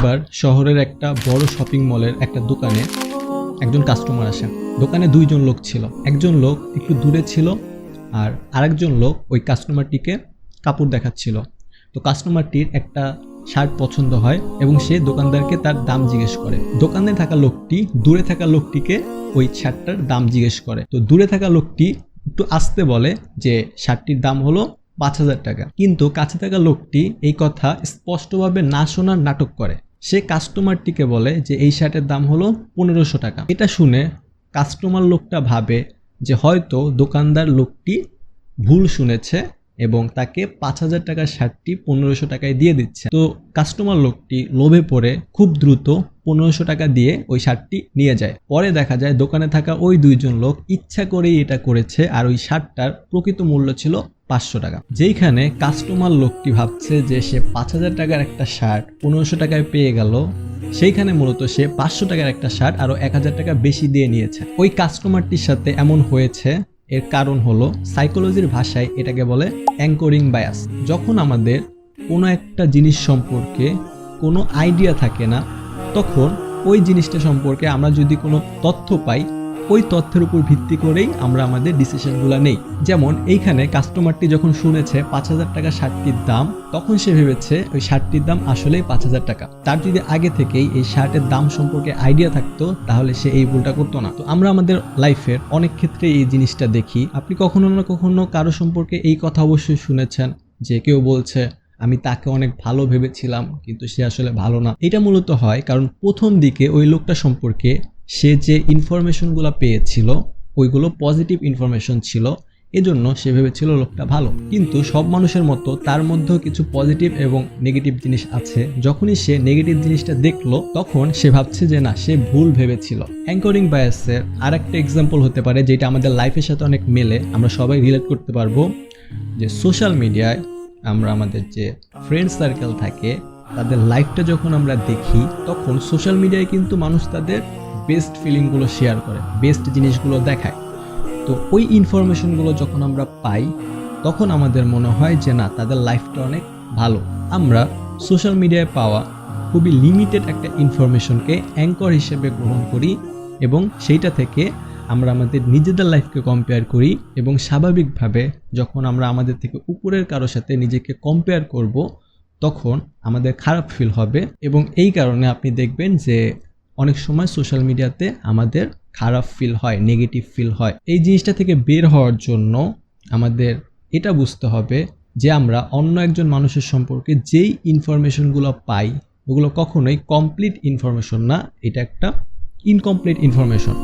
একবার শহরের একটা বড় শপিং মলের একটা দোকানে একজন কাস্টমার আসেন। দোকানে দুইজন লোক ছিল। একজন লোক একটু দূরে ছিল আর আরেকজন লোক ওই কাস্টমারটিকে কাপড় দেখাচ্ছিল। তো কাস্টমারটির একটা শার্ট পছন্দ হয় এবং সে দোকানদারকে তার দাম জিজ্ঞেস করে। দোকানে থাকা লোকটি, দূরে থাকা লোকটিকে ওই শার্টটার দাম জিজ্ঞেস করে। তো দূরে থাকা লোকটি একটু আসতে বলে যে শার্টটির দাম হলো পাঁচ হাজার টাকা। কিন্তু কাছে থাকা লোকটি এই কথা স্পষ্টভাবে না শোনার নাটক করে। সে কাস্টমারটিকে বলে যে, এই শার্টের দাম হলো পনেরোশো টাকা। এটা শুনে কাস্টমার লোকটা ভাবে যে, হয়তো দোকানদার লোকটি ভুল শুনেছে এবং তাকে পাঁচ হাজার টাকার শার্টটি পনেরোশো টাকায় দিয়ে দিচ্ছে। তো কাস্টমার লোকটি লোভে পড়ে খুব দ্রুত পনেরোশো টাকা দিয়ে ওই শার্টটি নিয়ে যায়। পরে দেখা যায় দোকানে থাকা ওই দুইজন লোক ইচ্ছা করেই এটা করেছে আর ওই শার্টটার প্রকৃত মূল্য ছিল পাঁচশো টাকা। যেইখানে কাস্টমার লোকটি ভাবছে যে সে পাঁচ হাজার টাকার একটা শার্ট পনেরোশো টাকায় পেয়ে গেল, সেইখানে মূলত সে পাঁচশো টাকার একটা শার্ট আরও এক হাজার টাকা বেশি দিয়ে নিয়েছে। ওই কাস্টমারটির সাথে এমন হয়েছে, এর কারণ হলো সাইকোলজির ভাষায় এটাকে বলে অ্যাঙ্করিং বায়াস যখন আমাদের কোনো একটা জিনিস সম্পর্কে কোনো আইডিয়া থাকে না, তখন ওই জিনিসটা সম্পর্কে আমরা যদি কোনো তথ্য পাই ওই তথ্যের উপর ভিত্তি করেই আমরা আমাদের ডিসিশনগুলো নেই। যেমন, এইখানে কাস্টমারটি যখন শুনেছে পাঁচ হাজার টাকা শার্টটির দাম, তখন সে ভেবেছে ওই শার্টটির দাম আসলেই পাঁচ হাজার টাকা। তার যদি আগে থেকেই এই শার্টের দাম সম্পর্কে আইডিয়া থাকতো, তাহলে সে এই ভুলটা করতো না। তো আমরা আমাদের লাইফের অনেক ক্ষেত্রে এই জিনিসটা দেখি। আপনি কখনো না কখনো কারও সম্পর্কে এই কথা অবশ্যই শুনেছেন যে কেউ বলছে, আমি তাকে অনেক ভালো ভেবেছিলাম, কিন্তু সে আসলে ভালো না। এটা মূলত হয় কারণ প্রথম দিকে ওই লোকটা সম্পর্কে সে যে ইনফরমেশনগুলো পেয়েছিল, ওইগুলো পজিটিভ ইনফরমেশন ছিল, এজন্য সে ভেবেছিল লোকটা ভালো। কিন্তু সব মানুষের মতো তার মধ্যেও কিছু পজিটিভ এবং নেগেটিভ জিনিস আছে। যখনই সে নেগেটিভ জিনিসটা দেখল, তখন সে ভাবছে যে না, সে ভুল ভেবেছিল। অ্যাঙ্করিং বায়াসের আর একটা এক্সাম্পল হতে পারে, যেটা আমাদের লাইফের সাথে অনেক মেলে। আমরা সবাই রিলেট করতে পারব যে সোশ্যাল মিডিয়ায় আমরা আমাদের যে ফ্রেন্ড সার্কেল থাকে, তাদের লাইফটা যখন আমরা দেখি, তখন সোশ্যাল মিডিয়ায় কিন্তু মানুষ তাদের বেস্ট ফিলিংগুলো শেয়ার করে বেস্ট জিনিসগুলো দেখায়। তো ওই ইনফরমেশনগুলো যখন আমরা পাই, তখন আমাদের মনে হয় যে না, তাদের লাইফটা অনেক ভালো। আমরা সোশ্যাল মিডিয়ায় পাওয়া খুবই লিমিটেড একটা ইনফরমেশনকে অ্যাঙ্কর হিসেবে গ্রহণ করি এবং সেইটা থেকে আমরা আমাদের নিজেদের লাইফকে কম্পেয়ার করি এবং স্বাভাবিকভাবে যখন আমরা আমাদের থেকে উপরের কারোর সাথে নিজেকে কম্পেয়ার করব, তখন আমাদের খারাপ ফিল হবে এবং এই কারণে আপনি দেখবেন যে অনেক সময় সোশ্যাল মিডিয়াতে আমাদের খারাপ ফিল হয় নেগেটিভ ফিল হয়। এই জিনিসটা থেকে বের হওয়ার জন্য আমাদের এটা বুঝতে হবে যে আমরা অন্য একজন মানুষের সম্পর্কে যেই ইনফরমেশনগুলো পাই, ওগুলো কখনোই কমপ্লিট ইনফরমেশন না, এটা একটা ইনকমপ্লিট ইনফরমেশন